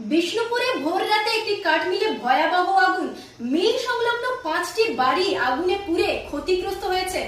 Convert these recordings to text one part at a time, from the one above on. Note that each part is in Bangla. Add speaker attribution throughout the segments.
Speaker 1: বিষ্ণুপুরে ভোর রাতে একটি কাঠমিলে ভয়াবহ আগুন, মিল সংলগ্ন পাঁচটি বাড়ি আগুনে পুড়ে ক্ষতিগ্রস্ত হয়েছে।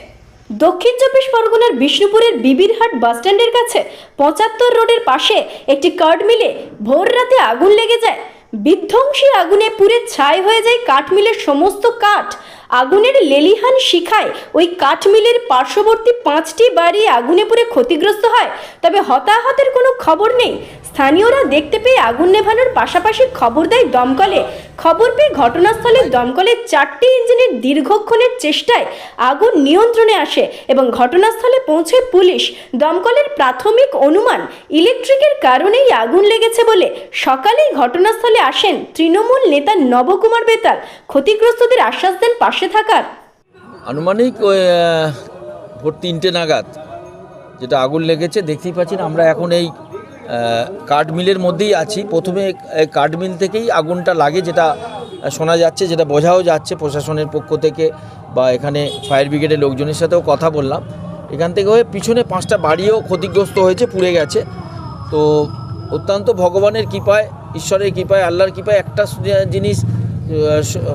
Speaker 1: দক্ষিণ চব্বিশ পরগনার বিষ্ণুপুরের বিবিরহাট বাসস্ট্যান্ডের কাছে পঁচাত্তর রোডের পাশে একটি কাঠ মিলে ভোর রাতে আগুন লেগে যায়। বিধ্বংসী আগুনে পুড়ে ছাই হয়ে যায় কাঠমিলের সমস্ত কাঠ। আগুনের লেলিহান শিখায়। ওই কাঠমিলের পার্শ্ববর্তী পাঁচটি বাড়ি আগুনে পুড়ে ক্ষতিগ্রস্ত হয়। তবে হতাহতের কোনো খবর নেই। স্থানীয়রা দেখতে পেয়ে আগুন নেভানোর পাশাপাশি খবর দেয় দমকলে। খবর পেয়ে ঘটনাস্থলে দমকলের চারটি ইঞ্জিনের দীর্ঘক্ষণের চেষ্টায় আগুন নিয়ন্ত্রণে আসে এবং ঘটনাস্থলে পৌঁছে পুলিশ। দমকলের প্রাথমিক অনুমান, ইলেকট্রিকের কারণেই আগুন লেগেছে বলে সকালেই ঘটনাস্থলে আসেন তৃণমূল নেতা নবকুমার বেতাল। ক্ষতিগ্রস্তদের আশ্বাস দেন পাশে থাকার?
Speaker 2: আনুমানিক ওই ভোর তিনটে নাগাদ যেটা আগুন লেগেছে, দেখতেই পাচ্ছেন আমরা এখন এই কাঠ মিলের মধ্যেই আছি। প্রথমে কাঠ মিল থেকেই আগুনটা লাগে, যেটা শোনা যাচ্ছে, যেটা বোঝাও যাচ্ছে প্রশাসনের পক্ষ থেকে বা এখানে ফায়ার ব্রিগেডের লোকজনের সাথেও কথা বললাম। এখান থেকে হয়ে পিছনে পাঁচটা বাড়িও ক্ষতিগ্রস্ত হয়েছে, পুড়ে গেছে। তো অত্যন্ত ভগবানের কৃপায়, ঈশ্বরের কৃপায়, আল্লাহর কৃপায় একটা জিনিস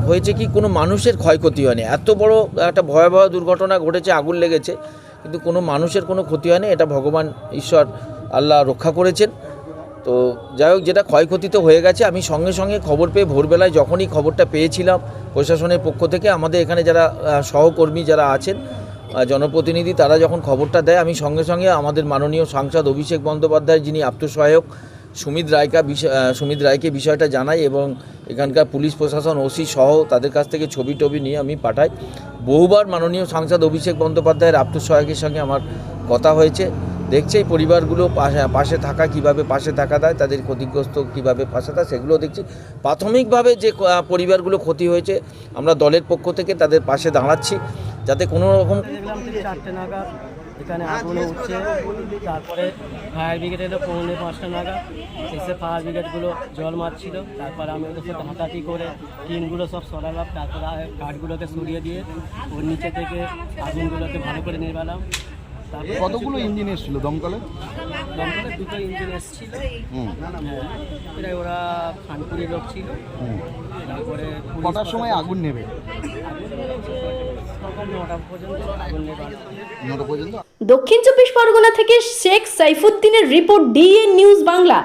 Speaker 2: হয়েছে কি কোনো মানুষের ক্ষয়ক্ষতি হয়নি। এত বড় একটা ভয়াবহ দুর্ঘটনা ঘটেছে, আগুন লেগেছে, কিন্তু কোনো মানুষের কোনো ক্ষতি হয়নি। এটা ভগবান ঈশ্বর, আল্লাহ রক্ষা করেছেন। তো যাই হোক, যেটা ক্ষয়ক্ষতি তো হয়ে গেছে, আমি সঙ্গে সঙ্গে খবর পেয়ে ভোরবেলায় যখনই খবরটা পেয়েছিলাম প্রশাসনের পক্ষ থেকে, আমাদের এখানে যারা সহকর্মী যারা আছেন জনপ্রতিনিধি, তারা যখন খবরটা দেয়, আমি সঙ্গে সঙ্গে আমাদের মাননীয় সাংসদ অভিষেক বন্দ্যোপাধ্যায় যিনি আত্মসহায়ক সুমিত রায়কা সুমিত রায়কে বিষয়টা জানাই এবং এখানকার পুলিশ প্রশাসন, ওসি সহ তাদের কাছ থেকে ছবি টবি নিয়ে আমি পাঠাই। বহুবার মাননীয় সাংসদ অভিষেক বন্দ্যোপাধ্যায়ের আত্মসহায়কের সঙ্গে আমার কথা হয়েছে। দেখছে এই পরিবারগুলো পাশে পাশে থাকা, কীভাবে পাশে থাকা দেয় তাদের ক্ষতিগ্রস্ত কীভাবে পাশে থাকে সেগুলো দেখছি। প্রাথমিকভাবে যে পরিবারগুলো ক্ষতি হয়েছে, আমরা দলের পক্ষ থেকে তাদের পাশে দাঁড়াচ্ছি। যাতে কোনো রকম
Speaker 3: এখানে আগুন উঠছে। তারপরে ফায়ার ব্রিগেড এলো পৌনে পাঁচটা নাগাদ। এসে ফায়ার ব্রিগেডগুলো জল মারছিল। তারপরে আমি ওদের সাথে হাতাহাতি করে টিনগুলো সব সরালাম। তারপরে কাঠগুলোকে সরিয়ে দিয়ে ওর নিচে থেকে আগুনগুলোকে ভালো করে নেবালাম তারপরে
Speaker 4: কতগুলো ইঞ্জিন এসেছিল দমকলে?
Speaker 3: দমকলে দুটো ইঞ্জিন এসেছিল।
Speaker 4: হুম।
Speaker 3: হ্যাঁ ওরা খানপুরি লোক ছিল। তারপরে
Speaker 4: কটার সময় আগুন নেবে?
Speaker 1: দক্ষিণ চব্বিশ পরগনা থেকে শেখ সাইফুদ্দিনের রিপোর্ট ডিএ নিউজ বাংলা।